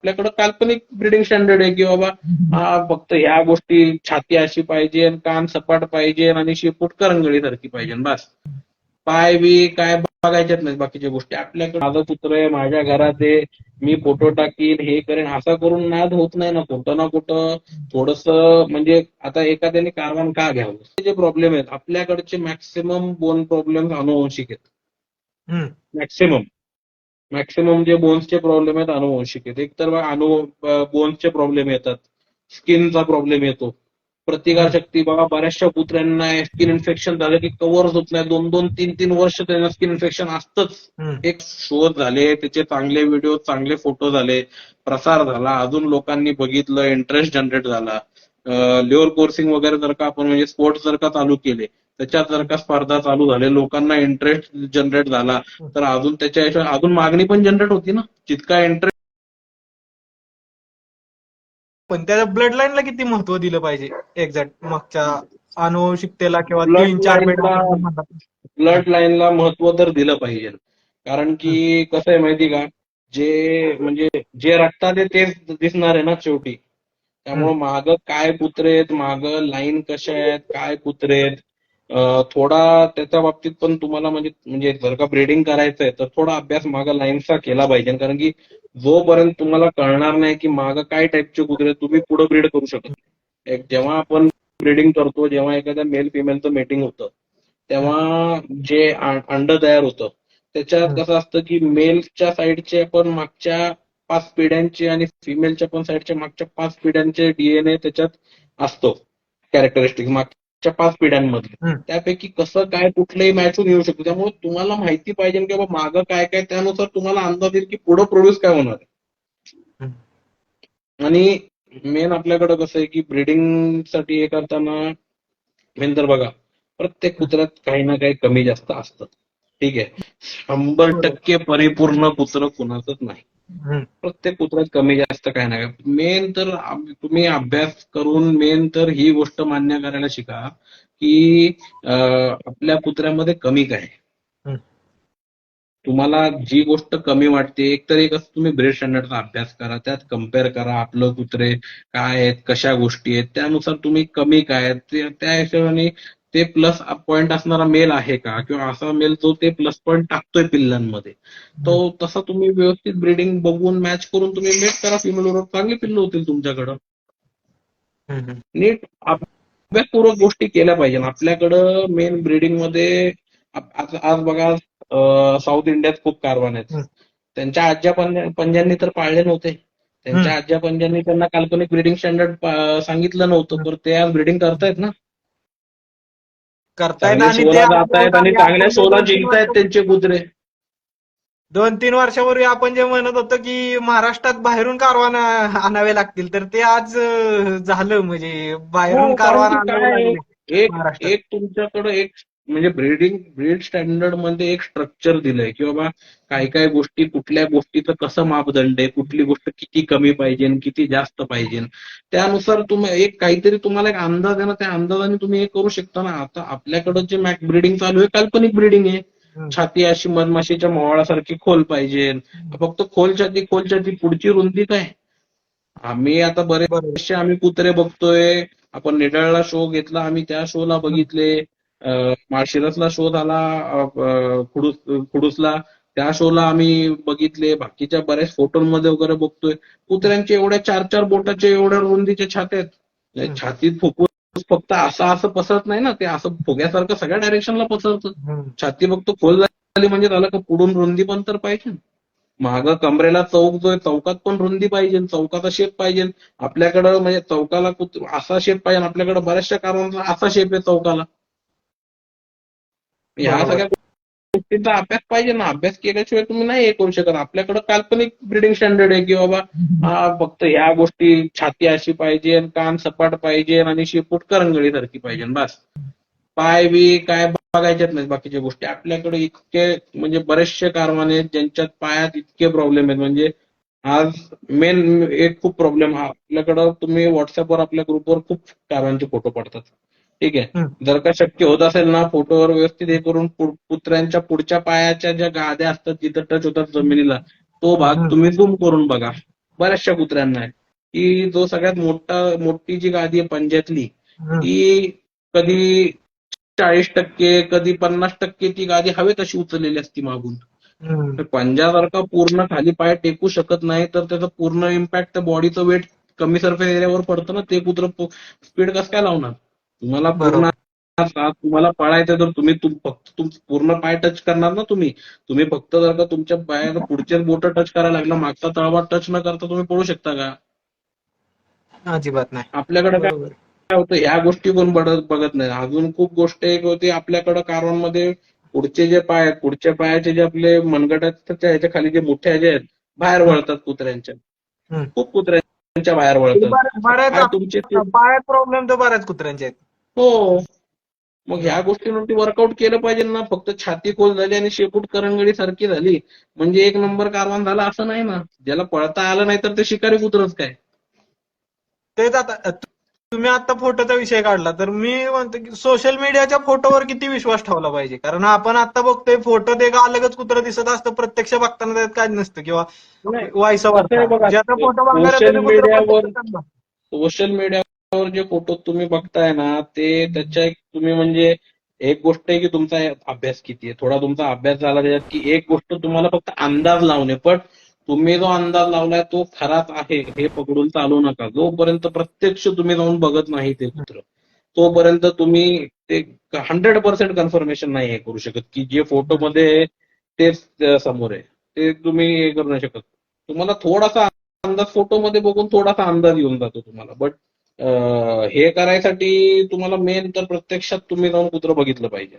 आपल्याकडे काल्पनिक breeding standard आहे की बाबा हा फक्त ह्या गोष्टी छाती अशी पाहिजे कान सपाट पाहिजे आणि शेपूट करंगळी सारखी पाहिजे बस. पाय बी काय बघायच्याच नाही बाकीच्या गोष्टी. आपल्याकडे माझं पुत्र आहे माझ्या घरात आहे मी फोटो टाकीन हे करेन असं करून नाद होत नाही ना कुठं ना कुठं थोडस म्हणजे आता एखाद्याने कारवान का घ्यावं? जे प्रॉब्लेम आहेत आपल्याकडचे मॅक्सिमम बोन प्रॉब्लेम अनुवंशिक आहेत. मॅक्सिमम मॅक्सिमम जे बोन्सचे प्रॉब्लेम आहेत अनुवंशिक. आहेत एक तर अनु बोन्सचे प्रॉब्लेम येतात. स्किनचा प्रॉब्लेम येतो. प्रतिकारशक्ती बघा बऱ्याचशा कुत्र्यांना स्किन इन्फेक्शन झालं की कव्हरच होत नाही. दोन दोन तीन तीन वर्ष त्यांना स्किन इन्फेक्शन असतंच. एक शोध झाले त्याचे चांगले व्हिडिओ चांगले फोटो झाले प्रसार झाला. अजून लोकांनी बघितलं इंटरेस्ट जनरेट झाला. लिओर कोर्सिंग वगैरे जर का आपण म्हणजे स्पोर्ट्स जर का चालू केले त्याच्यात जर का स्पर्धा चालू झाले लोकांना इंटरेस्ट जनरेट झाला तर अजून त्याच्या अजून मागणी पण जनरेट होती ना? जितका इंटरेस्ट पण त्या ब्लड लाईनला किती महत्त्व दिलं पाहिजे? एक्झॅक्ट मागच्या अनुवंशिकतेला किंवा तीन चार ब्लड लाईनला महत्त्व तर दिलं पाहिजे. कारण की कसं आहे माहिती का? जे म्हणजे जे रक्तात आहे तेच दिसणार आहे ना शेवटी. त्यामुळे माग काय कुत्रे आहेत माग लाईन कशा आहेत काय कुत्रे आहेत थोडा त्याच्या बाबतीत पण तुम्हाला म्हणजे म्हणजे जर का ब्रीडिंग करायचं आहे तर थोडा अभ्यास माग लाईनचा केला पाहिजे कारण की जोपर्यंत तुम्हाला कळणार नाही की माग काय टाईपचे कुत्रे तुम्ही पुढे ब्रीड करू शकत. एक जेव्हा आपण ब्रीडिंग करतो जेव्हा एखाद्या मेल फिमेलचं मेटिंग होतं तेव्हा जे अंड तयार होतं त्याच्यात. कसं असतं की मेलच्या साईडचे पण मागच्या पाच पिढ्यांचे आणि फिमेलच्या पण साईडच्या मागच्या पाच पिढ्यांचे डीएनए त्याच्यात असतो कॅरेक्टरिस्टिक मागच्या पाच पिढ्यांमधले हम्म. त्यापैकी कसं काय कुठलंही मॅचून येऊ शकतो. त्यामुळे तुम्हाला माहिती पाहिजे की बाबा मागं काय काय त्यानुसार तुम्हाला अंदाज येईल की पुढं प्रोड्यूस काय होणार आहे. आणि मेन आपल्याकडे कसं आहे की ब्रीडिंगसाठी हे करताना मेन तर बघा प्रत्येक कुत्र्यात काही ना काही कमी जास्त असतं. ठीक आहे. शंभर टक्के परिपूर्ण कुत्रं कुणाचंच नाही. प्रत्येक कुत्र्यात कमी जास्त काय नाही. मेन तर तुम्ही अभ्यास करून मेन तर ही गोष्ट मान्य करायला शिका की आपल्या कुत्र्यामध्ये कमी काय. तुम्हाला जी गोष्ट कमी वाटते एक तर एक असं तुम्ही ब्रेड स्टँडर्डचा अभ्यास करा त्यात कंपेअर करा आपलं कुत्रे काय आहेत कशा गोष्टी आहेत त्यानुसार तुम्ही कमी काय त्या हिशोबाने ते प्लस पॉईंट असणारा मेल आहे का? किंवा असा मेल जो ते प्लस पॉईंट टाकतोय पिल्लांमध्ये. तो तसा तुम्ही व्यवस्थित ब्रीडिंग बघून मॅच करून तुम्ही मेट करा. फिमेल बरोबर चांगली पिल्लं होतील तुमच्याकडं. नीट अभ्यासपूर्वक गोष्टी केल्या पाहिजे आपल्याकडं मेन ब्रीडिंगमध्ये आज बघा साऊथ इंडियात खूप कारवान आहेत. त्यांच्या आज्या पंजा- पंजांनी तर पाळले नव्हते. त्यांच्या आज्या पंजांनी त्यांना काल्पनिक ब्रीडिंग स्टँडर्ड सांगितलं नव्हतं. तर ते आज ब्रीडिंग करतायत ना. करतायत आणि ते आणि चांगल्या जिंकतायत त्यांचे कुत्रे. दोन तीन वर्षापूर्वी आपण जे म्हणत होतो की महाराष्ट्रात बाहेरून कारवान आणावे लागतील तर ते आज झालं. म्हणजे बाहेरून हो, कारवान आणावे लागले एक. एक तुमच्याकडे एक म्हणजे ब्रीडिंग ब्रीड स्टँडर्डमध्ये एक स्ट्रक्चर दिलंय की बाबा काय काय गोष्टी कुठल्या गोष्टीचं कसं मापदंड आहे कुठली गोष्ट किती कमी पाहिजे किती जास्त पाहिजे. त्यानुसार तुम्ही एक काहीतरी तुम्हाला एक अंदाज आहे ना त्या अंदाजाने तुम्ही हे करू शकता ना. आता आपल्याकडं जे मॅक ब्रीडिंग चालू आहे काल्पनिक ब्रीडिंग आहे. छाती अशी मधमाशीच्या मोहळासारखी खोल पाहिजे. फक्त खोल छाती खोल छाती. पुढची रुंदी काय? आम्ही आता बरेचसे आम्ही कुत्रे बघतोय. आपण निडळला शो घेतला आम्ही त्या शोला बघितले. माळशिरसला शो झाला अं, खुडूस खुडूसला त्या शोला आम्ही बघितले. बाकीच्या बऱ्याच फोटोमध्ये वगैरे बघतोय. कुत्र्यांचे एवढ्या चार चार बोटाचे एवढ्या रुंदीचे छात्या आहेत. छातीत फुफ्फुस फक्त असं असं पसरत नाही ना ते असं फुग्यासारखं सगळ्या डायरेक्शनला पसरतं. छाती फक्त खोल झाली म्हणजे झालं का पुढून रुंदी पण तर पाहिजे. माग कमरेला चौक जो आहे चौकात पण रुंदी पाहिजे चौकाचा शेप पाहिजे. आपल्याकडं म्हणजे चौकाला असा शेप पाहिजे आपल्याकडे बऱ्याचशा कारणांचा असा शेप आहे चौकाला. ह्या. सगळ्या गोष्टींचा अभ्यास पाहिजे ना. अभ्यास केल्याशिवाय तुम्ही नाही हे करू शकत. आपल्याकडे काल्पनिक ब्रीडिंग स्टँडर्ड आहे की बाबा हा फक्त ह्या गोष्टी छाती अशी पाहिजे कान सपाट पाहिजे आणि शेपूट करंगळी सारखी पाहिजे बस. पाय बी काय बघायच्याच नाही बाकीच्या गोष्टी. आपल्याकडे इतके म्हणजे बरेचसे कारवाने आहेत ज्यांच्यात पायात इतके प्रॉब्लेम आहेत. म्हणजे आज मेन एक खूप प्रॉब्लेम हा. आपल्याकडं तुम्ही व्हॉट्सअपवर आपल्या ग्रुपवर खूप कारवांचे फोटो पडतात. ठीक आहे. जर का शक्य होत असेल ना फोटोवर व्यवस्थित हे करून कुत्र्यांच्या पुढच्या पायाच्या ज्या गाद्या असतात जिथं टच होतात जमिनीला तो भाग. तुम्ही झूम करून बघा बऱ्याचशा कुत्र्यांना आहे की जो सगळ्यात मोठा मोठी जी गादी आहे पंजातली. ती कधी चाळीस टक्के कधी पन्नास टक्के ती गादी हवेत अशी उचललेली असती मागून. तर पंजासारखा पूर्ण खाली पाय टेकू शकत नाही तर त्याचा पूर्ण इम्पॅक्ट बॉडीचं वेट कमी सरफेस एरियावर पडतं ना ते कुत्र स्पीड कसं काय लावणार तुम्हाला पूर्ण तुम्हाला पळायचं तर तुम्ही तुम- फक्त पूर्ण पाय टच करणार ना तुम्ही. तुम्ही फक्त जर का तुमच्या पायाला पुढचे बोट टच करायला लागला मागचा तळवा टच न करता तुम्ही पळू शकता का? अजिबात नाही. आपल्याकडे काय होतं? ह्या गोष्टी कोण बघत बघत नाही. अजून खूप गोष्ट एक होती आपल्याकडं कारवांमध्ये पुढचे जे पाय आहेत पुढच्या पायाचे जे आपले मनगटाच्या ह्याच्या खाली जे मोठे जे आहेत बाहेर वळतात कुत्र्यांच्या. खूप कुत्र्यांच्या बाहेर वळतात. बऱ्याच- बऱ्याच तुमचे पायात प्रॉब्लेम तर बऱ्याच कुत्र्यांचे आहेत. हो. मग ह्या गोष्टींवरती वर्कआउट केलं पाहिजे ना. फक्त छाती खोल झाली आणि शेपूट करंगडी सारखी झाली. म्हणजे एक नंबर कारवान झाला असं नाही ना. ज्याला पळता आलं नाही तर ते शिकारी कुत्रच काय? तेच आता तुम्ही आता फोटोचा विषय काढला. तर मी म्हणतो की सोशल मीडियाच्या फोटोवर किती विश्वास ठेवला पाहिजे? कारण आपण आता बघतोय फोटो ते अलगच कुत्र दिसत असतं. प्रत्यक्ष बघताना त्यात काय नसतं किंवा वायस फोटो media-वर- कुत्र सोशल मीडियावर जे फोटो तुम्ही बघताय ना ते त्याच्या एक तुम्ही म्हणजे एक गोष्ट आहे की तुमचा अभ्यास किती आहे? थोडा तुमचा अभ्यास झाला त्याच्यात की एक गोष्ट तुम्हाला फक्त अंदाज लावणे पण तुम्ही जो अंदाज लावलाय तो खराच आहे हे पकडून चालू नका. जोपर्यंत प्रत्यक्ष तुम्ही जाऊन बघत नाही ते कुत्र तोपर्यंत तुम्ही ते हंड्रेड पर्सेंट कन्फर्मेशन नाही हे करू शकत की जे फोटोमध्ये आहे तेच समोर आहे. ते तुम्ही हे करू नाही शकत. तुम्हाला थोडासा अंदाज फोटोमध्ये बघून थोडासा अंदाज येऊन जातो तुम्हाला. बट हे करायसाठी तुम्हाला मेन तर प्रत्यक्षात तुम्ही जाऊन कुत्र बघितलं पाहिजे.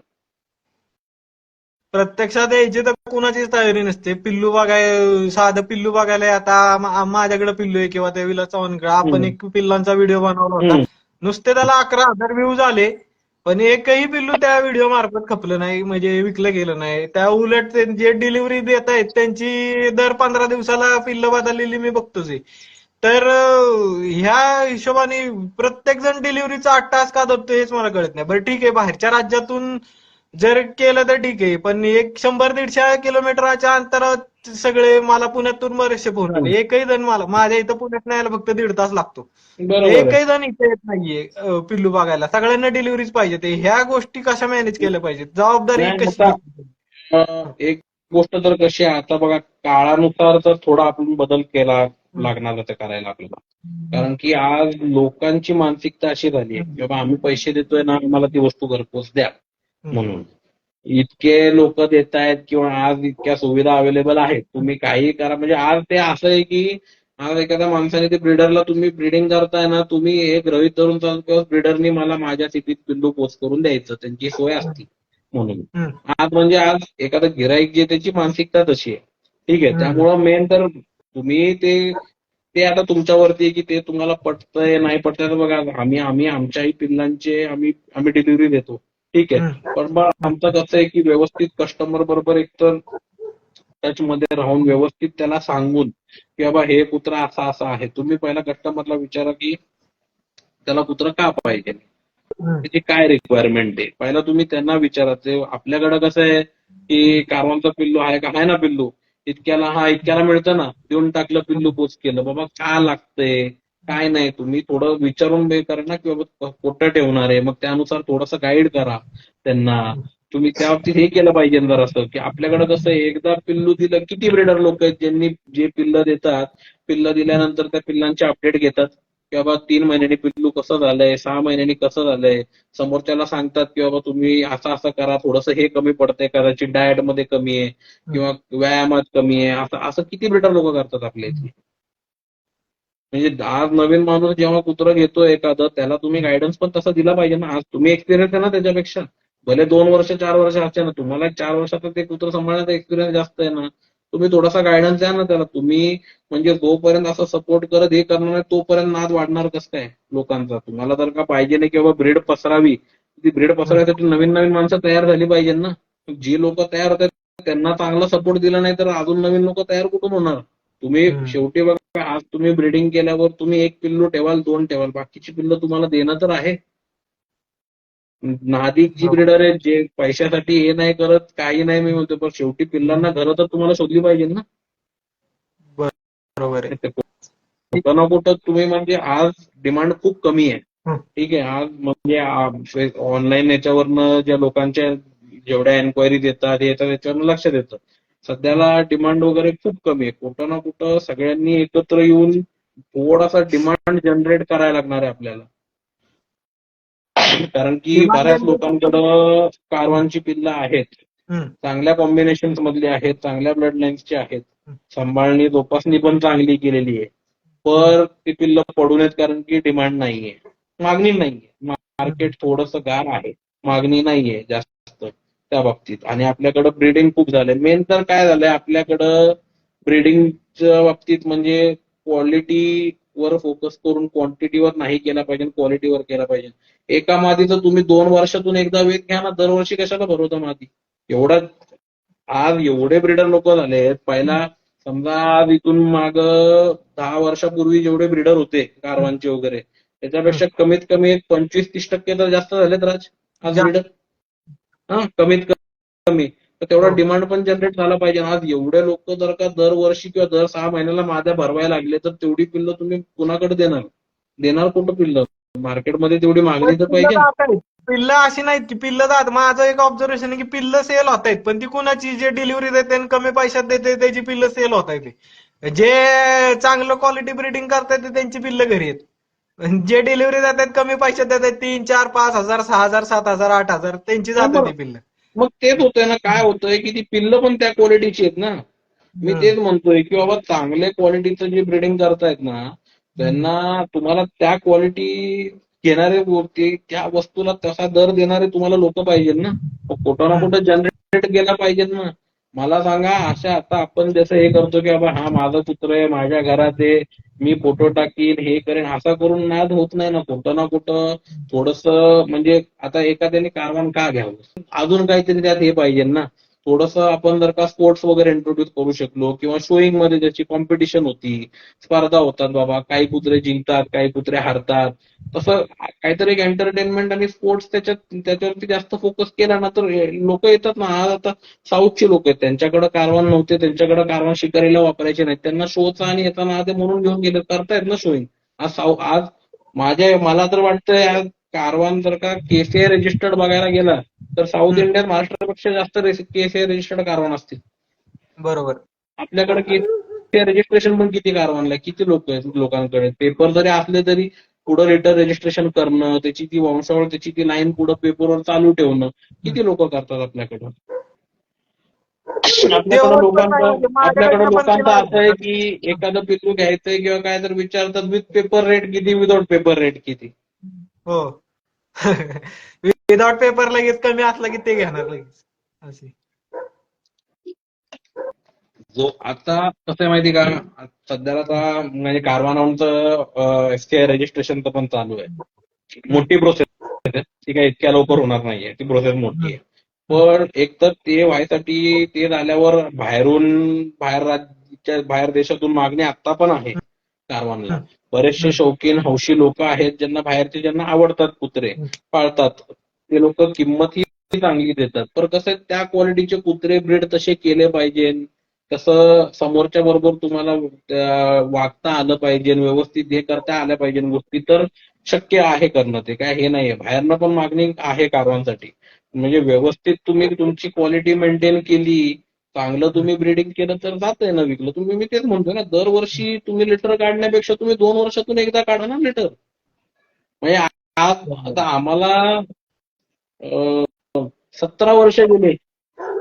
प्रत्यक्षात यायची तर कुणाचीच तयारी नसते. पिल्लू बघाय साधं पिल्लू बघायला आता माझ्याकडे पिल्लू आहे किंवा त्या विला चव्हाणकडे आपण. एक पिल्लांचा व्हिडिओ बनवला होता. नुसते त्याला अकरा हजार व्ह्यूज आले पण एकही पिल्लू त्या व्हिडिओ मार्फत खपलं नाही म्हणजे विकलं गेलं नाही. त्या उलट जे डिलिव्हरी देत आहेत त्यांची दर पंधरा दिवसाला पिल्लं बदललेली मी बघतोच आहे. तर ह्या हिशोबाने प्रत्येक जण डिलिव्हरीचा आठ तास का धरतो हेच मला कळत नाही. बरं ठीक आहे बाहेरच्या राज्यातून जर केलं तर ठीक आहे पण एक शंभर दीडशे किलोमीटरच्या अंतरात सगळे मला पुण्यातून बरेचसे फोन आले. एकही जण मला माझ्या इथं पुण्यात न्यायला फक्त दीड तास लागतो. एकही जण इथे येत नाहीये पिल्लू बघायला. सगळ्यांना डिलिव्हरीच पाहिजे ते. ह्या गोष्टी कशा मॅनेज केल्या पाहिजेत? जबाबदारी नाही, कशी एक गोष्ट तर कशी आहे आता बघा काळानुसार तर थोडा आपण बदल केला लागणार ते करायला आपल्याला कारण की आज लोकांची मानसिकता अशी झाली आहे की बाबा आम्ही पैसे देतोय ना आम्हाला ती वस्तू घरपोच द्या. म्हणून. इतके लोक देत आहेत किंवा आज इतक्या सुविधा अवेलेबल आहेत तुम्ही काही करा. म्हणजे आज ते असं आहे की आज एखाद्या माणसाने ते ब्रीडरला तुम्ही ब्रीडिंग करताय ना तुम्ही एक गृहित धरून चालतो किंवा ब्रीडरनी मला माझ्या सिटीत पिल्लू पोच करून द्यायचं. त्यांची सोय असती. म्हणून. आज म्हणजे आज एखादं गिराईक जे त्याची मानसिकता तशी आहे. ठीक आहे. त्यामुळं मेन तर तुम्ही ते ते आता तुमच्यावरती आहे की ते तुम्हाला पटतंय नाही पटतंय तर बघा आम्ही आम्ही आमच्याही पिल्लांचे आम्ही आम्ही डिलिव्हरी देतो. ठीक आहे. पण मग आमचं कसं आहे की व्यवस्थित कस्टमर बरोबर एकतर टच मध्ये राहून व्यवस्थित त्याला सांगून की बाबा हे कुत्रा असा असा आहे. तुम्ही पहिला कस्टमरला विचारा की त्याला कुत्रा का पाहिजे. त्याची काय रिक्वायरमेंट आहे? पहिला तुम्ही त्यांना विचारा. ते आपल्याकडे कसं आहे की कारवांचा पिल्लू आहे का? आहे ना पिल्लू? इतक्याला हा इतक्याला मिळतं ना. देऊन टाकलं पिल्लू पोच केलं. बाबा का लागतंय? काय नाही तुम्ही थोडं विचारून बे करा ना की बाबा कुठं ठेवणार आहे. मग त्यानुसार थोडंसं गाईड करा त्यांना. तुम्ही त्या बाबतीत हे केलं पाहिजे जरासं की आपल्याकडे कसं एकदा पिल्लू दिलं किती ब्रिडर लोक आहेत ज्यांनी जे पिल्लं देतात? पिल्लं दिल्यानंतर त्या पिल्लांचे अपडेट घेतात. की बाबा तीन महिन्यांनी पिल्लू कसं झालंय सहा महिन्यांनी कसं झालंय? समोरच्याला सांगतात की बाबा तुम्ही असं असं करा थोडंसं हे कमी पडतंय कदाचित डाएटमध्ये कमी आहे किंवा व्यायामात कमी आहे असं असं किती बेटर लोक करतात आपल्या इथे म्हणजे आज नवीन माणूस जेव्हा कुत्रं घेतो एखादं त्याला तुम्ही गायडन्स पण तसा दिला पाहिजे ना. आज तुम्ही एक्सपिरियन्स आहे ना त्याच्यापेक्षा. भले दोन वर्ष चार वर्ष असते ना तुम्हाला चार वर्षात ते कुत्रं सांभाळण्याचा एक्सपिरियन्स जास्त आहे ना. तुम्ही थोडासा गायडन्स द्या ना त्याला. तुम्ही म्हणजे जोपर्यंत असं सपोर्ट करत हे करणार नाही तोपर्यंत नाद वाढणार कसं काय लोकांचा? तुम्हाला जर का पाहिजे नाही की बाबा ब्रीड पसरावी? ती ब्रीड पसरण्यासाठी नवीन नवीन माणसं तयार झाली पाहिजे ना. जी लोक तयार होतात त्यांना चांगला सपोर्ट दिला नाही तर अजून नवीन लोक तयार कुठून होणार? तुम्ही. शेवटी बघा आज तुम्ही ब्रीडिंग केल्यावर तुम्ही एक पिल्लू ठेवाल दोन ठेवाल. बाकीची पिल्लं तुम्हाला देणं तर आहे. नादिक जी हो. ब्रीडर आहेत जे पैशासाठी हे नाही करत काही नाही मी म्हणतो पण शेवटी पिल्लांना घरं तर तुम्हाला शोधली पाहिजे ना. बरोबर आहे. कुठं ना कुठं तुम्ही म्हणजे आज डिमांड खूप कमी आहे. हं. ठीक आहे आज म्हणजे ऑनलाईन याच्यावरनं ज्या लोकांच्या जेवढ्या एन्क्वायरी येतात हे येतात त्याच्यावरनं लक्षात येतं सध्याला डिमांड वगैरे खूप कमी आहे. कुठं ना कुठं सगळ्यांनी एकत्र येऊन थोडासा डिमांड जनरेट करायला लागणार आहे आपल्याला. कारण की बऱ्याच लोकांकडं कारवांची पिल्लं आहेत. चांगल्या कॉम्बिनेशन मधली आहेत चांगल्या ब्लड लाईन्सची आहेत. सांभाळणी जोपासणी पण चांगली केलेली आहे. पर ती पिल्लं पडू नयेत कारण की डिमांड नाहीये. मागणी नाहीये. मार्केट थोडंसं गार आहे. मागणी नाहीये जास्त त्या बाबतीत. आणि आपल्याकडं ब्रीडिंग खूप झालंय. मेन तर काय झालंय? आपल्याकडं ब्रीडिंगच्या बाबतीत म्हणजे क्वालिटी वर फोकस करून क्वांटिटीवर नाही केला पाहिजे क्वालिटीवर केला पाहिजे. एका मादीचं तुम्ही दोन वर्षातून एकदा वेध घ्या ना दरवर्षी कशाला भरवता मादी एवढा आज एवढे ब्रीडर लोक झाले आहेत पहिला समजा आज इथून माग दहा वर्षापूर्वी जेवढे ब्रीडर होते कारवांचे वगैरे त्याच्यापेक्षा कमीत कमी एक पंचवीस तीस टक्के तर जास्त झालेत राज आज ब्रीडर हा कमीत कमी. तर तेवढा हो. डिमांड पण जनरेट झाला पाहिजे. आज एवढे लोक जर का दरवर्षी किंवा दर सहा महिन्याला माद्या भरवायला लागले तर तेवढी पिल्लं तुम्ही कुणाकडे देणार? देणार कुठं पिल्लं? मार्केटमध्ये तेवढी मागणी तर पाहिजे. पिल्लं अशी नाहीत की पिल्लं जात. माझं एक ऑब्झर्वेशन आहे की पिल्लं सेल होत आहेत पण ती कुणाची जे डिलिव्हरी देते आणि कमी पैशात देते त्याची पिल्लं सेल होत आहेत जे चांगलं क्वालिटी ब्रीडिंग करतायत ते त्यांची पिल्लं घरी आहेत. जे डिलिव्हरी देतात कमी पैशात देतात तीन चार पाच हजार सहा हजार सात हजार आठ हजार त्यांची जातात ती पिल्लं. मग तेच होतंय ना काय होतंय की ती पिल्लं पण त्या क्वालिटीची आहेत ना. मी. तेच म्हणतोय की बाबा चांगल्या क्वालिटीचं जे ब्रीडिंग करतायत ना त्यांना तुम्हाला त्या क्वालिटी घेणारे त्या वस्तूला तसा दर देणारे तुम्हाला लोक पाहिजेत ना. कुठं ना कुठं जनरेट केला पाहिजेत ना. मला सांगा अशा आता आपण जसं हे करतो की बाबा हा माझा पुत्र आहे माझ्या घरात आहे मी फोटो टाकीन हे करेन असा करून नाद होत नाही ना कुठं ना कुठं थोडस म्हणजे आता एखाद्याने कारवान का घ्यावं? अजून काहीतरी त्यात हे पाहिजे ना. थोडस आपण जर का स्पोर्ट्स वगैरे इंट्रोड्यूस करू शकलो किंवा शोईंगमध्ये ज्याची कॉम्पिटिशन होती स्पर्धा होतात बाबा काही कुत्रे जिंकतात काही कुत्रे हारतात. तसं काहीतरी एक एंटरटेनमेंट आणि स्पोर्ट्स त्याच्यात त्याच्यावरती जास्त फोकस केला ना तर लोक येतात ना. आज आता साऊथची लोक आहेत. त्यांच्याकडे कारवान नव्हते त्यांच्याकडे कारवान शिकारीला वापरायचे नाहीत. त्यांना शोचा आणि याचा ते म्हणून घेऊन गेले करतायत ना शोईंग आज साऊ आज माझ्या मला तर वाटतंय आज कारवान जर का केसीआय रजिस्टर्ड बघायला गेला तर साऊथ. इंडियात महाराष्ट्रापेक्षा जास्त केसीआय रजिस्टर्ड कारवान असतील. बरोबर. आपल्याकडे केसीआय रजिस्ट्रेशन पण किती कारवानला किती लोक आहेत लोकांकडे? पेपर जरी असले तरी पुढे रिटर्न रजिस्ट्रेशन करणं त्याची ती वंशावळ त्याची ती लाईन पुढे पेपरवर चालू ठेवणं किती लोक करतात आपल्याकडं? आपल्याकडे पण लोकांचं आपल्याकडे लोकांचं असं आहे की एखादं पिल्लू घ्यायचंय किंवा काय तर विचारतात विथ पेपर रेट किती? विदाउट पेपर रेट किती? हो. विदाउट पेपर लगेच कमी असला की ते घेणार लगेच. असे जो आता कसं आहे माहिती का? सध्याला आता म्हणजे कारवानांचं एसटीआय रजिस्ट्रेशनचं पण चालू आहे. मोठी प्रोसेस ती काय इतक्या लवकर होणार नाहीये. ती प्रोसेस मोठी आहे. पण एक तर ते व्हायसाठी ते झाल्यावर बाहेरून बाहेर राज्याच्या बाहेर देशातून मागणी आता पण आहे कारवानला. बरेचसे शौकीन हौशी लोक आहेत ज्यांना बाहेरचे ज्यांना आवडतात कुत्रे पाळतात. ते लोक किंमतही चांगली देतात. पण कसं त्या क्वालिटीचे कुत्रे ब्रीड तसे केले पाहिजे. कसं समोरच्या बरोबर तुम्हाला वागता आलं पाहिजे व्यवस्थित हे करता आल्या पाहिजे गोष्टी तर शक्य आहे करणं ते. काय हे नाहीये. बाहेरनं पण मागणी आहे कारवांसाठी. म्हणजे व्यवस्थित तुम्ही तुमची क्वालिटी मेंटेन केली चांगलं तुम्ही ब्रीडिंग केलं तर जाते ना विकलं. तुम्ही मी तेच म्हणतो ना दरवर्षी तुम्ही लिटर काढण्यापेक्षा तुम्ही दोन वर्षातून एकदा काढा ना लिटर म्हणजे आज आता आम्हाला सतरा वर्ष गेले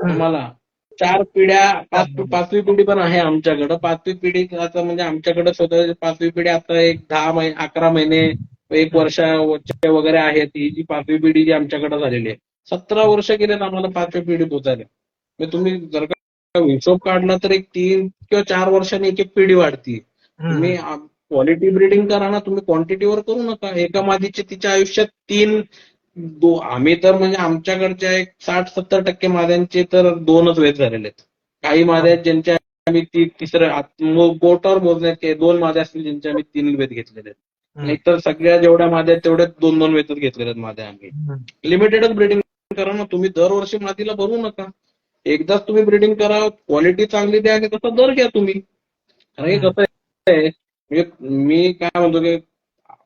आम्हाला. चार पिढ्या पाच पाचवी पिढी पण आहे आमच्याकडं. पाचवी पिढी आता म्हणजे आमच्याकडे स्वतः पाचवी पिढी आता एक दहा महिने अकरा महिने एक वर्षाच्या वगैरे आहे ती जी पाचवी पिढी जी आमच्याकडे झालेली आहे. सतरा वर्ष गेले आम्हाला पाचवी पिढी पोचायला. म्हणजे तुम्ही जर का हिशोब काढला तर एक तीन किंवा चार वर्षांनी एक एक पिढी वाढती. तुम्ही क्वालिटी ब्रीडिंग करा ना तुम्ही क्वांटिटीवर करू नका. एका मादीचे तिच्या आयुष्यात तीन दो आम्ही तर म्हणजे आमच्याकडच्या एक साठ सत्तर टक्के माद्यांचे तर दोनच वेध झालेले आहेत. काही माद्या आहेत ज्यांच्या आम्ही ती तिसऱ्या बोटावर मोजण्यात दोन माद्या असतील ज्यांच्या आम्ही तीन वेध घेतलेले आहेत. नाहीतर सगळ्या जेवढ्या माद्या आहेत तेवढ्या दोन दोन वेधच घेतलेले आहेत माद्या आम्ही. लिमिटेडच ब्रीडिंग करा ना तुम्ही दरवर्षी मादीला भरू नका. एकदाच तुम्ही ब्रिडिंग करा क्वालिटी चांगली द्या आणि तसा दर घ्या तुम्ही. कारण हे कसं आहे म्हणजे मी काय म्हणतो की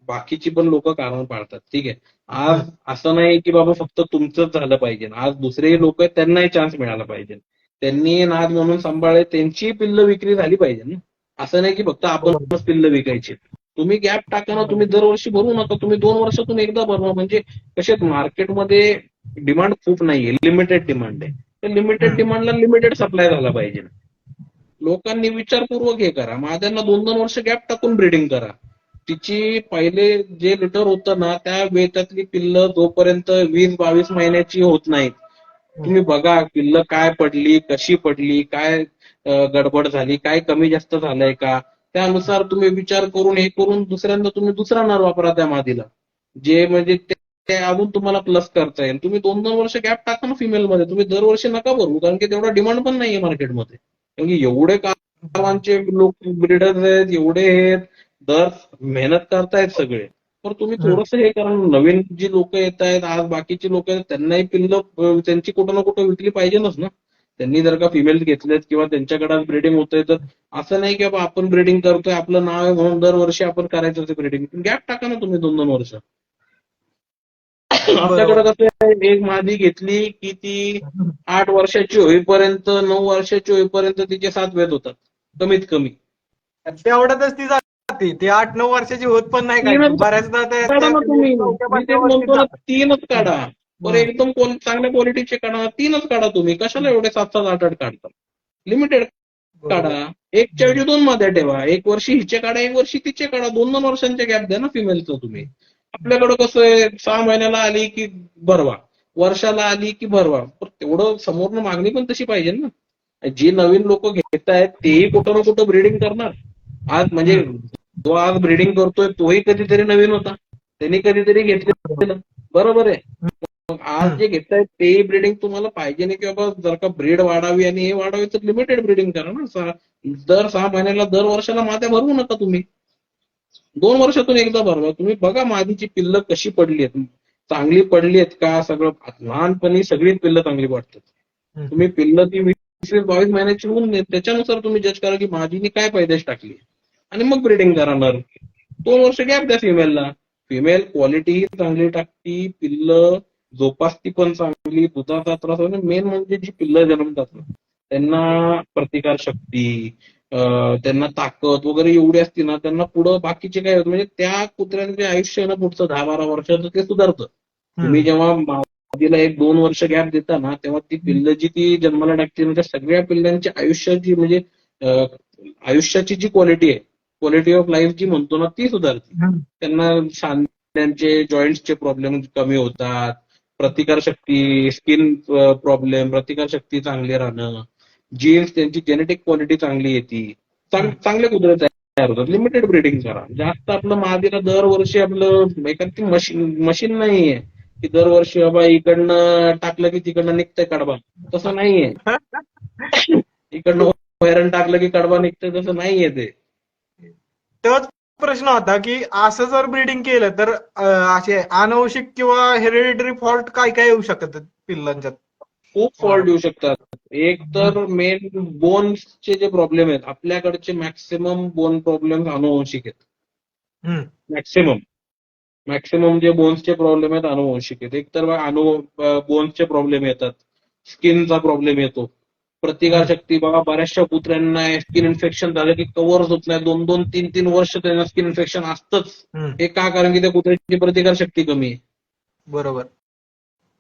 बाकीची पण लोक कारण पाळतात ठीक आहे. आज असं नाही की बाबा फक्त तुमचंच झालं पाहिजे. आज दुसरेही लोक आहेत त्यांनाही चान्स मिळाला पाहिजे. त्यांनी नाद म्हणून सांभाळे त्यांची पिल्ल विक्री झाली पाहिजे ना. असं नाही की फक्त आपणच पिल्ल विकायची तुम्ही गॅप टाका ना तुम्ही दरवर्षी भरू नका. तुम्ही दोन वर्षातून एकदा भरवा म्हणजे कसे मार्केटमध्ये डिमांड खूप नाहीये लिमिटेड डिमांड आहे. लिमिटेड. डिमांडला लिमिटेड सप्लाय झाला पाहिजे. लोकांनी विचारपूर्वक हे करा. माझ्यांना दोन दोन वर्ष गॅप टाकून ब्रीडिंग करा. तिची पहिले जे लिटर होतं ना त्या वेतातली पिल्ल जोपर्यंत वीस बावीस महिन्याची होत नाहीत. तुम्ही बघा पिल्ल काय पडली कशी पडली काय गडबड झाली काय कमी जास्त झालंय का? त्यानुसार तुम्ही विचार करून हे करून दुसऱ्यांदा तुम्ही दुसरा नर वापरा त्या मादीला. जे म्हणजे ते अजून तुम्हाला प्लस करता येईल. तुम्ही दोन दोन वर्ष गॅप टाका ना फिमेल मध्ये. तुम्ही दरवर्षी नका भरू कारण की तेवढा डिमांड पण नाहीये मार्केटमध्ये कारण की एवढे गावांचे लोक ब्रिडर्स आहेत एवढे आहेत दर मेहनत करतायत सगळे. तर तुम्ही. थोडंसं हे करा नवीन जी लोक येत आहेत आज बाकीची लोक आहेत त्यांनाही पिल्ल त्यांची कुठं ना कुठं विकली पाहिजेच ना. त्यांनी जर का फिमेल घेतलेत किंवा त्यांच्याकडे ब्रिडिंग होतंय तर असं नाही की आपण ब्रिडिंग करतोय आपलं नाव आहे म्हणून दरवर्षी आपण करायचं ते ब्रिडिंग गॅप टाका ना तुम्ही दोन दोन वर्ष. आपल्याकडे कसं एक मादी घेतली की ती आठ वर्षाची होईपर्यंत नऊ वर्षाची होईपर्यंत तिचे सात वेद होतात कमीत कमी. तेवढ्यातच ती जाते. ती आठ नऊ वर्षाची होत पण नाही काय तीनच बऱ्याचदा त्या- काढा ना तुम्ही. मी म्हणतो ना. तीनच काढा. बरं. एकदम कोण चांगल्या क्वालिटीचे काढा. तीनच काढा तुम्ही. कशाला एवढे सात सात आठ आठ काढता? लिमिटेड काढा. एकच्या ऐवजी दोन मध्ये ठेवा. एक वर्षी हिचे काढा एक वर्षी तिचे काढा. दोन दोन वर्षांचे गॅप द्या ना फिमेलचं तुम्ही. आपल्याकडं कसं आहे सहा महिन्याला आली की भरवा वर्षाला आली की भरवा. पण तेवढं समोरनं मागणी पण तशी पाहिजे ना. जी नवीन लोक घेत आहेत तेही कुठं ना कुठं ब्रीडिंग करणार. आज म्हणजे जो आज ब्रीडिंग करतोय तोही कधीतरी नवीन होता. त्यांनी कधीतरी घेतले बरोबर आहे. मग आज जे घेतायत तेही ब्रीडिंग तुम्हाला पाहिजे नाही की बाबा जर का ब्रीड वाढावी आणि हे वाढावी तर लिमिटेड ब्रीडिंग करा ना. सहा दर सहा महिन्याला दर वर्षाला मात्या भरवू नका तुम्ही. दोन वर्षातून एकदा भरवा तुम्ही बघा मादीची पिल्ल कशी पडली आहेत चांगली पडली आहेत का? सगळं लहानपणी सगळीच पिल्ल चांगली पडतात. तुम्ही पिल्ल ती वीस वीस बावीस महिन्याची होऊन त्याच्यानुसार तुम्ही जज करा की माझीनी काय पैदाश टाकली. आणि मग ब्रीडिंग करणार. दोन वर्ष गॅप द्या फिमेलला फिमेल क्वालिटी चांगली टाकती. पिल्ल जोपासती पण चांगली. दुधाचा त्रास मेन म्हणजे जी पिल्ल जन्मतात ना त्यांना प्रतिकार शक्ती त्यांना ताकद वगैरे एवढी असती ना त्यांना पुढं बाकीचे काय होतं म्हणजे त्या कुत्र्याचं आयुष्य आहे ना पुढचं दहा बारा वर्षाचं ते सुधारतं. तुम्ही जेव्हा मादीला एक दोन वर्ष गॅप देता ना तेव्हा ती पिल्ल जी ती जन्माला टाकते त्या सगळ्या पिल्लांची आयुष्याची म्हणजे आयुष्याची जी क्वालिटी आहे क्वालिटी ऑफ लाईफ जी म्हणतो ना ती सुधारते. त्यांना सांध्यांचे जॉईंटचे प्रॉब्लेम कमी होतात प्रतिकारशक्ती स्किन प्रॉब्लेम प्रतिकारशक्ती चांगली राहणं. जीन्स त्यांची जेनेटिक क्वालिटी चांगली येते चांग- चांगले कुत्रे तयार होतात. लिमिटेड ब्रीडिंग करा. जास्त आपलं मादीला दरवर्षी आपलं एखादी मशीन मशीन नाहीये. की दरवर्षी बाबा इकडनं टाकलं की तिकडनं निघतंय कडबा. तसं नाहीये. इकडनं वैरण टाकलं की कडबा निघतंय तसं नाहीये ते. तोच प्रश्न होता की असं जर ब्रीडिंग केलं तर असे अनवश्यक किंवा हेरिडिटरी फॉल्ट काय काय येऊ शकतात पिल्लांच्यात? खूप फॉल्ट येऊ शकतात. एक तर मेन बोन्सचे जे प्रॉब्लेम आहेत आपल्याकडचे मॅक्सिमम बोन प्रॉब्लेम अनुवंशिक आहेत. मॅक्सिमम मॅक्सिमम जे बोन्सचे प्रॉब्लेम आहेत अनुवंशिक आहेत. एक तर अनु बोन्सचे प्रॉब्लेम येतात. स्किनचा प्रॉब्लेम येतो. प्रतिकारशक्ती बघा बऱ्याचशा कुत्र्यांना स्किन इन्फेक्शन झालं की कव्हरच होत नाही. दोन दोन तीन तीन वर्ष त्यांना स्किन इन्फेक्शन असतंच. हे का? कारण की त्या कुत्र्याची प्रतिकारशक्ती कमी आहे. बरोबर.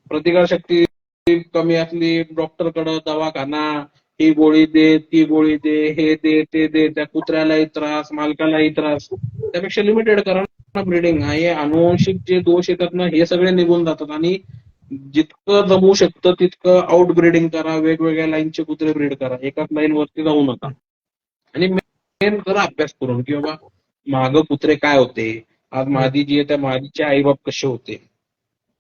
प्रतिकारशक्ती कमी असली डॉक्टरकडे दवाखाना ही गोळी दे ती गोळी दे हे दे ते दे त्या कुत्र्यालाही त्रास मालकालाही त्रास. त्यापेक्षा लिमिटेड करा ना ब्रिडिंग हे अनुवंशिक जे दोष येतात ना हे सगळे निघून जातात. आणि जितकं जमू शकतं तितकं आउट ब्रीडिंग करा वेगवेगळ्या लाईनचे कुत्रे ब्रीड करा. एकाच लाईन वरती जाऊ नका. आणि मेन करा अभ्यास करून की बाबा माग कुत्रे काय होते? आज मादी जी आहे त्या मादीचे आईबाप कसे होते.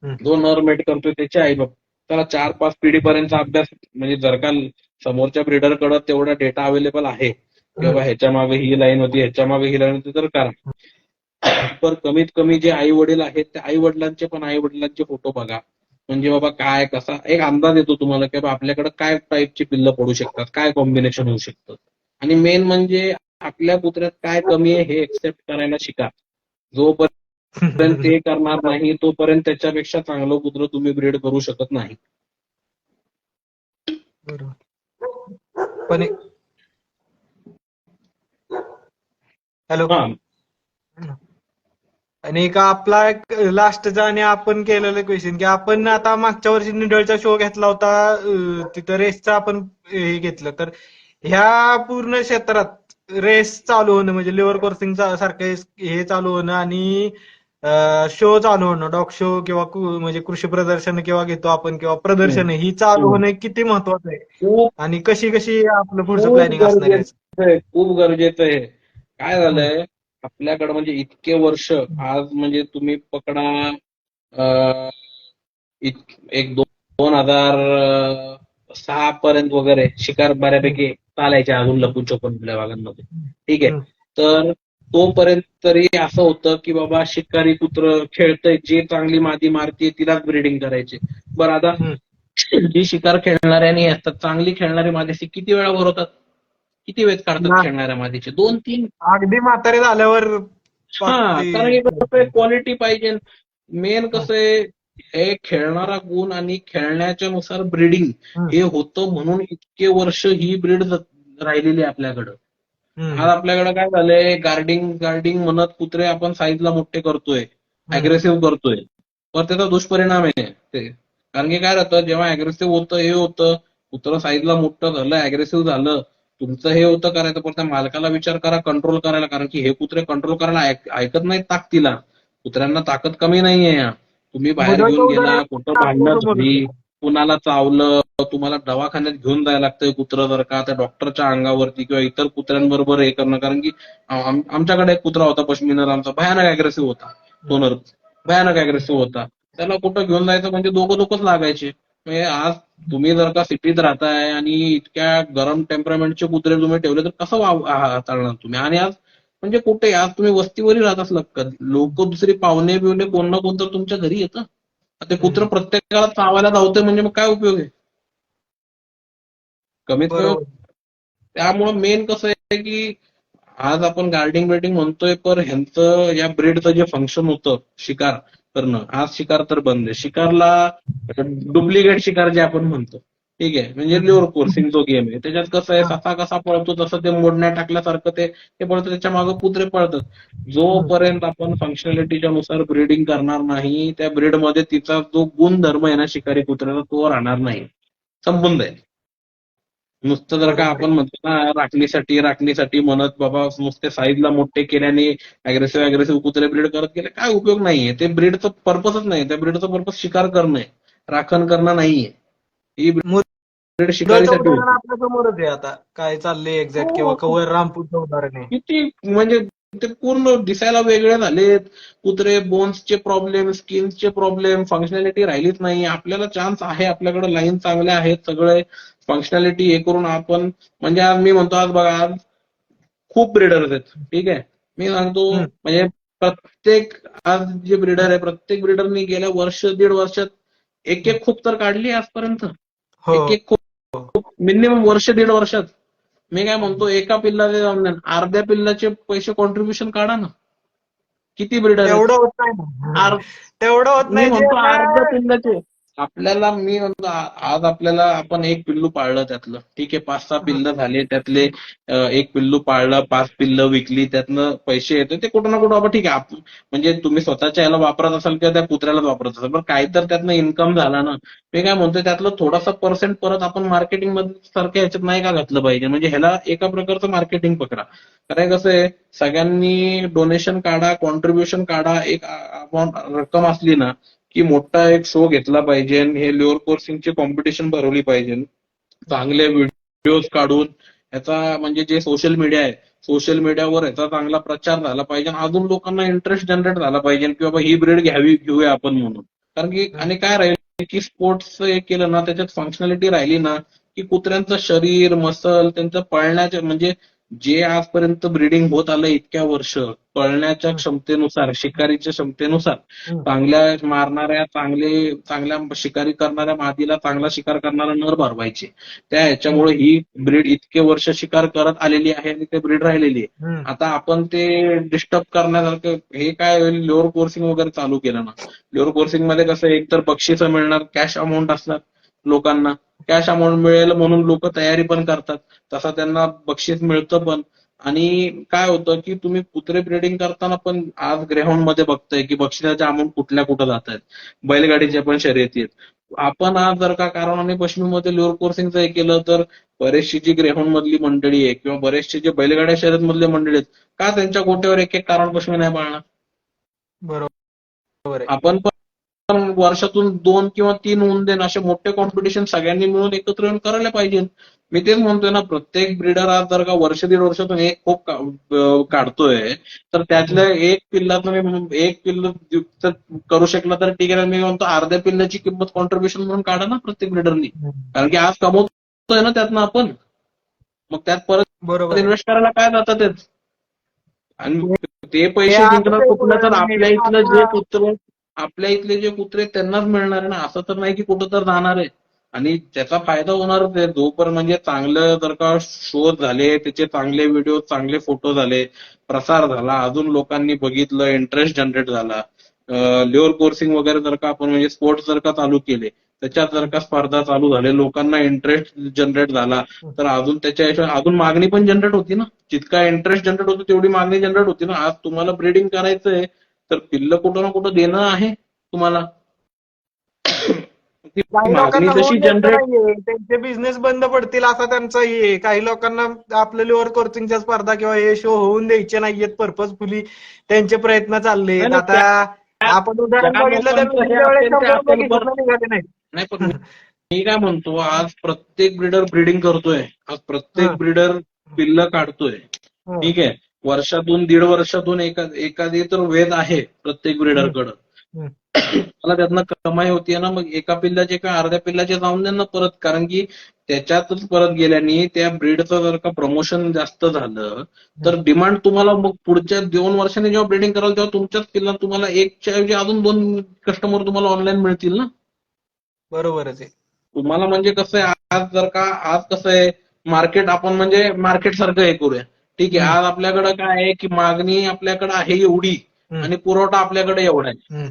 जो नर मेट करतोय त्याचे आईबाप त्याला चार पाच पिढीपर्यंतचा अभ्यास म्हणजे जर का समोरच्या ब्रिडरकडे तेवढा डेटा अवेलेबल आहे की बाबा ह्याच्या मागे ही लाईन होती ह्याच्या मागे ही लाईन होती तर करा. पण कमीत कमी जे आई वडील आहेत त्या आई वडिलांचे पण आई वडिलांचे फोटो बघा. म्हणजे बाबा काय कसा एक अंदाज येतो तुम्हाला की बाबा आपल्याकडे काय टाईपची पिल्ल पडू शकतात काय कॉम्बिनेशन होऊ शकतं. आणि मेन म्हणजे आपल्या कुत्र्यात काय कमी आहे हे एक्सेप्ट करायला शिका. जोपर्यंत ते करणार नाही तोपर्यंत त्याच्यापेक्षा चांगलं कुत्रं तुम्ही ब्रीड करू शकत नाही. पण हॅलो. आणि एक आपला एक लास्टचा आणि आपण केलेलं क्वेश्चन की आपण आता मागच्या वर्षी निडलचा शो घेतला होता तिथं रेसचा आपण हे घेतलं. तर ह्या पूर्ण क्षेत्रात रेस चालू होणं म्हणजे लिव्हर कोर्सिंग सारखे हे चालू होणं आणि शो चालू होणं डॉग शो किंवा म्हणजे कृषी प्रदर्शन किंवा घेतो आपण किंवा प्रदर्शन ही चालू होणं किती महत्वाचं आहे. आणि कशी कशी आपलं पुढचं प्लॅनिंग असणार आहे? खूप गरजेचं आहे. काय झालंय आपल्याकडे म्हणजे इतके वर्ष आज म्हणजे तुम्ही पकडा एक दोन दोन हजार सहा पर्यंत वगैरे शिकार बऱ्यापैकी चालायचे अजून लपून छपून आपल्या भागांमध्ये. ठीक आहे. तर तोपर्यंत तरी असं होतं की बाबा शिकारी कुत्र खेळतंय जे चांगली मादी मारतीये तिलाच ब्रीडिंग करायचे बरं आता जी शिकार खेळणाऱ्यानी असतात चांगली खेळणारी मादीची किती वेळा भरवतात किती वेळ काढतात. खेळणाऱ्या मादीचे दोन तीन अगदी म्हातारे झाल्यावर हा कारण क्वालिटी पाहिजे मेन कसं आहे हे खेळणारा गुण आणि खेळण्याच्या नुसार ब्रीडिंग. हे होतं म्हणून इतके वर्ष ही ब्रीड राहिलेली आपल्याकडं. आज आपल्याकडे काय झालंय गार्डिंग गार्डिंग म्हणत कुत्रे आपण साईजला मोठे करतोय अग्रेसिव्ह करतोय. पण त्याचा दुष्परिणाम आहे ते. कारण की काय राहतं जेव्हा अग्रेसिव्ह होतं हे होतं कुत्रं साईजला मोठं झालं अग्रेसिव्ह झालं तुमचं हे होतं करायचं पण त्या मालकाला विचार करा कंट्रोल करायला कारण की हे कुत्रे कंट्रोल करायला ऐक- ऐकत नाहीत ताकदीला. कुत्र्यांना ताकद कमी नाहीये. या तुम्ही बाहेर घेऊन गेला कुठं भांडणं झाली कुणाला चावलं तुम्हाला दवाखान्यात घेऊन जायला लागतंय कुत्रं जर का त्या डॉक्टरच्या अंगावरती किंवा इतर कुत्र्यांबरोबर हे करणं. कारण की आमच्याकडे एक कुत्रा होता पश्मिनर आमचा भयानक अग्रेसिव्ह होता. डोनर भयानक अग्रेसिव्ह होता. त्याला कुठं घेऊन जायचं म्हणजे दोघं दोघंच लागायचे. म्हणजे आज तुम्ही जर का सिटीत राहताय आणि इतक्या गरम टेम्परामेंटचे कुत्रे तुम्ही ठेवले तर कसं वाव- हाताळणार तुम्ही? आणि आज म्हणजे कुठे? आज तुम्ही वस्तीवरही राहत असलं लोक दुसरी पाहुणे बिवणे कोण ना कोण तर तुमच्या घरी येतं. ते कुत्र प्रत्येकाला चावायला धावतंय म्हणजे मग काय उपयोग आहे? कमीत कमी. त्यामुळं मेन कसं आहे की आज आपण गार्डिंग बिल्डिंग म्हणतोय पण ह्यांचं या ब्रीडचं जे फंक्शन होतं शिकार करणं आज शिकार तर बंद आहे. शिकारला डुप्लिकेट शिकार जे आपण म्हणतो. ठीक आहे. म्हणजे लिव्हर कोर्सिंग जो गेम आहे. त्याच्यात कसं आहे ससा कसा पळतो तसं ते मोडण्या टाकल्यासारखं ते ते पळतं त्याच्यामागे कुत्रे पळतात. जोपर्यंत आपण फंक्शनॅलिटीच्या नुसार ब्रीडिंग करणार नाही त्या ब्रीडमध्ये तिचा जो गुणधर्म आहे ना शिकारी कुत्र्याचा तो राहणार नाही. संपून जाईल नुसतं जर का आपण म्हणतो ना राखणीसाठी राखणीसाठी म्हणत बाबा नुसते साईजला मोठे केल्याने अग्रेसिव्ह अग्रेसिव्ह कुत्रे ब्रीड करत गेले. काय उपयोग नाहीये. ते ब्रीडचं पर्पजच नाही. त्या ब्रीडचं पर्पज शिकार करणं आहे. राखण करणं नाहीये. ही होती. आपल्या समोरच आहे आता. काय चाललंय एक्झॅक्ट हो. किंवा कवर रामपूरचं उदाहरण आहे किती म्हणजे ते पूर्ण दिसायला वेगळे झालेत. कुत्रे बोन्सचे प्रॉब्लेम स्किनचे प्रॉब्लेम फंक्शनॅलिटी राहिलीच नाही. आपल्याला चान्स आहे आपल्याकडे लाईन चांगले आहेत सगळे फंक्शनॅलिटी हे करून आपण म्हणजे आज मी म्हणतो आज बघा आज खूप ब्रिडर्स आहेत. ठीक आहे? मी सांगतो हम्म. म्हणजे प्रत्येक आज जे ब्रिडर आहे प्रत्येक ब्रिडरनी गेल्या वर्ष दीड वर्षात एक एक खूप तर काढली आजपर्यंत. हो एक एक खूप मिनिमम वर्ष दीड वर्षात. मी काय म्हणतो एका पिल्लाचे जाऊन द्या. अर्ध्या पिल्लाचे पैसे कॉन्ट्रीब्युशन काढा ना. किती ब्रिडर तेवढं होत नाही. ना. तेवढं होत नाही. म्हणतो अर्ध्या पिल्लाचे. आपल्याला मी म्हणतो आज आपल्याला आपण एक पिल्लू पाळलं त्यातलं. ठीक आहे पाच सहा पिल्लं झाले त्यातले एक पिल्लू पाळलं पाच पिल्लं विकली त्यातनं पैसे येते ते कुठं ना कुठं बाबा ठीक आहे म्हणजे तुम्ही स्वतःच्या याला वापरत असाल किंवा त्या कुत्र्यालाच वापरत असाल पण काही तर त्यातनं इन्कम झाला ना. मी काय म्हणतोय त्यातलं थोडासा पर्सेंट परत आपण मार्केटिंगमध्ये सारख्या ह्याच्यात नाही का घातलं पाहिजे. म्हणजे ह्याला एका प्रकारचं मार्केटिंग पकडा. कारण कसं आहे सगळ्यांनी डोनेशन काढा कॉन्ट्रीब्युशन काढा एक अमाऊंट रक्कम असली ना की मोठा एक शो घेतला पाहिजे हे लिव्हर कोर्सिंगची कॉम्पिटिशन भरवली पाहिजे. चांगले व्हिडिओज काढून याचा म्हणजे जे सोशल मीडिया आहे सोशल मीडियावर याचा चांगला प्रचार झाला पाहिजे अजून लोकांना इंटरेस्ट जनरेट झाला पाहिजे की बाबा ही ब्रीड घ्यावी घेऊया आपण म्हणून. कारण की आणि काय राहील की स्पोर्ट्स हे केलं ना त्याच्यात फंक्शनॅलिटी राहिली ना की कुत्र्यांचं शरीर मसल त्यांचं पळण्याचे म्हणजे जे आजपर्यंत ब्रीडिंग होत आलं इतक्या वर्ष पळण्याच्या क्षमतेनुसार शिकारीच्या क्षमतेनुसार. चांगल्या मारणाऱ्या चांगले चांगल्या शिकारी करणाऱ्या मादीला चांगला शिकार करणारा नर भरवायचे. त्या ह्याच्यामुळे ही. ब्रीड इतके वर्ष शिकार करत आलेली आहे आणि ते ब्रीड राहिलेली आहे. आता आपण ते डिस्टर्ब करण्यासारखं हे काय लोअर कोर्सिंग वगैरे चालू केलं ना? लोअर कोर्सिंगमध्ये कसं एक तर बक्षिसं मिळणार कॅश अमाऊंट असणार लोकांना. कॅश अमाऊंट मिळेल म्हणून लोक तयारी पण करतात. तसं त्यांना बक्षीस मिळतं पण. आणि काय होतं की तुम्ही कुत्रे ब्रीडिंग करताना पण आज ग्रेहाउंडमध्ये बघताय की बक्षिसाचे अमाऊंट कुठल्या कुठं जात आहेत बैलगाडीच्या पण शर्यती आहेत. आपण आज जर का कारण आणि पश्चिममध्ये लोअर कोर्सिंगचं हे केलं तर बरेचशी जी ग्रेहाउंड मधली मंडळी आहे किंवा बरेचसे जे बैलगाड्या शर्यत मधले मंडळी आहेत का त्यांच्या गोट्यावर एक एक कारण पश्चिम नाही पाळणार? बरोबर आपण पण वर्षातून दोन किंवा तीन होऊन देण असे मोठे कॉम्पिटिशन सगळ्यांनी मिळून एकत्र येऊन करायला पाहिजे मी तेच म्हणतोय ना प्रत्येक ब्रिडर आज जर का वर्ष दीड वर्षातून एक खोप काढतोय तर त्यातल्या एक पिल्ला तुम्ही एक पिल्ल करू शकला तर ठीक आहे. मी म्हणतो अर्ध्या पिल्लाची किंमत कॉन्ट्रीब्युशन म्हणून काढा ना प्रत्येक ब्रिडरनी. कारण की आज कमवतोय ना त्यातनं आपण मग त्यात परत बरोबर. इन्व्हेस्ट करायला काय जातं तेच आणि ते पैसे जिंकणार कुठलं तर आपल्या इथलं जे कुत्र आपल्या इथले जे कुत्रे त्यांनाच मिळणार आहे ना? असं तर नाही की कुठं तर जाणार आहे. आणि त्याचा फायदा होणारच आहे जोपर्यंत म्हणजे चांगलं जर का शोध झाले त्याचे चांगले व्हिडिओ चांगले फोटो झाले प्रसार झाला अजून लोकांनी बघितलं इंटरेस्ट जनरेट झाला लेअर कोर्सिंग वगैरे जर का आपण म्हणजे स्पोर्ट्स जर का चालू केले त्याच्यात जर का स्पर्धा चालू झाले लोकांना इंटरेस्ट जनरेट झाला तर अजून त्याच्या अजून मागणी पण जनरेट होती ना? जितका इंटरेस्ट जनरेट होतो तेवढी मागणी जनरेट होती ना? आज तुम्हाला ब्रीडिंग करायचंय तर पिल्ल कुठं ना कुठं देणं आहे तुम्हाला द्यायचं जनरेट. त्यांचे बिझनेस बंद पडतील असा त्यांचा हे आहे. काही लोकांना आपल्या लिव्हर कोर्चिंगच्या स्पर्धा किंवा हे शो होऊन द्यायचे नाहीयेत पर्पजफुली त्यांचे प्रयत्न चालले आता आपण उदाहरण बघितलं. नाही पण मी काय म्हणतो आज प्रत्येक ब्रीडर ब्रीडिंग करतोय आज प्रत्येक हा. ब्रीडर पिल्ल काढतोय. ठीक आहे वर्षातून दीड वर्षातून एका एखादी तर वेद आहे प्रत्येक ब्रीडरकडं. मला त्यातनं कमाई होतीये ना मग एका पिल्लाचे का अर्ध्या पिल्लाचे जाऊन दे ना परत. कारण की त्याच्यातच परत गेल्याने त्या ब्रीडचं जर का प्रमोशन जास्त झालं तर डिमांड तुम्हाला मग पुढच्या दोन वर्षांनी जेव्हा ब्रीडिंग कराल तेव्हा तुमच्याच पिल्ला तुम्हाला एकच्या ऐवजी अजून दोन कस्टमर तुम्हाला ऑनलाईन मिळतील ना? बरोबरच आहे तुम्हाला म्हणजे कसं आहे आज जर का आज कसं आहे मार्केट आपण म्हणजे मार्केट सारखं हे करूया. ठीक आहे आज आपल्याकडे काय आहे की मागणी आपल्याकडे आहे एवढी. आणि पुरवठा आपल्याकडे एवढा आहे.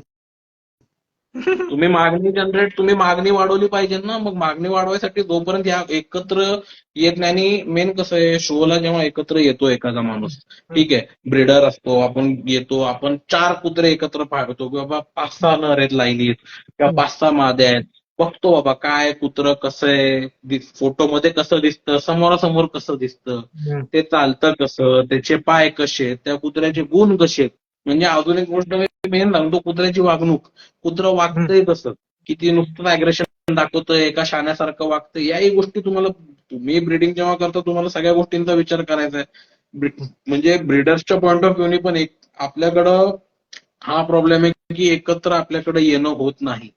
तुम्ही मागणी जनरेट तुम्ही मागणी वाढवली पाहिजे ना मग मागणी वाढवायसाठी जोपर्यंत या एकत्र येत नाही मेन कसं आहे शोला जेव्हा एकत्र येतो एखादा माणूस ठीक आहे ब्रीडर असतो आपण येतो आपण चार कुत्रे एकत्र पाहतो की बाबा पाच सहा नर आहेत लाईनीत किंवा पाच सहा मादे आहेत बघतो बाबा काय कुत्र कसं आहे फोटोमध्ये कसं दिसतं समोरासमोर कसं दिसतं. ते चालतं कसं त्याचे पाय कसे आहेत त्या कुत्र्याचे गुण कसे आहेत. म्हणजे अजून एक गोष्ट मेन सांगतो कुत्र्याची वागणूक. कुत्रं वागतंय कसं? किती नुसतं अग्रेशन दाखवतंय एका शाण्यासारखं वागतंय. याही गोष्टी तुम्हाला तुम्ही ब्रीडिंग जेव्हा करता तुम्हाला सगळ्या गोष्टींचा विचार करायचा आहे. म्हणजे ब्रीडर्सच्या पॉईंट ऑफ व्ह्यूनी पण एक आपल्याकडं हा प्रॉब्लेम आहे की एकत्र आपल्याकडे येणं होत नाही.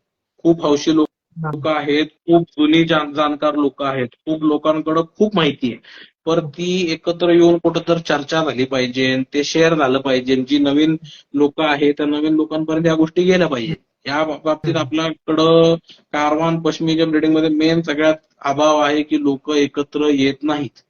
खूप हौशी लोक लोक आहेत खूप जुनी जाण- जाणकार लोक आहेत. खूप लोकांकडे खूप माहिती आहे. पर ती एकत्र येऊन कुठं तर चर्चा झाली पाहिजे ते शेअर झालं पाहिजे. जी नवीन लोक आहेत त्या नवीन लोकांपर्यंत या गोष्टी गेल्या पाहिजे. या बाबतीत आपल्याकडं कारवान पश्चिमीच्या ब्रिडिंगमध्ये मेन सगळ्यात अभाव आहे की लोक एकत्र येत नाहीत.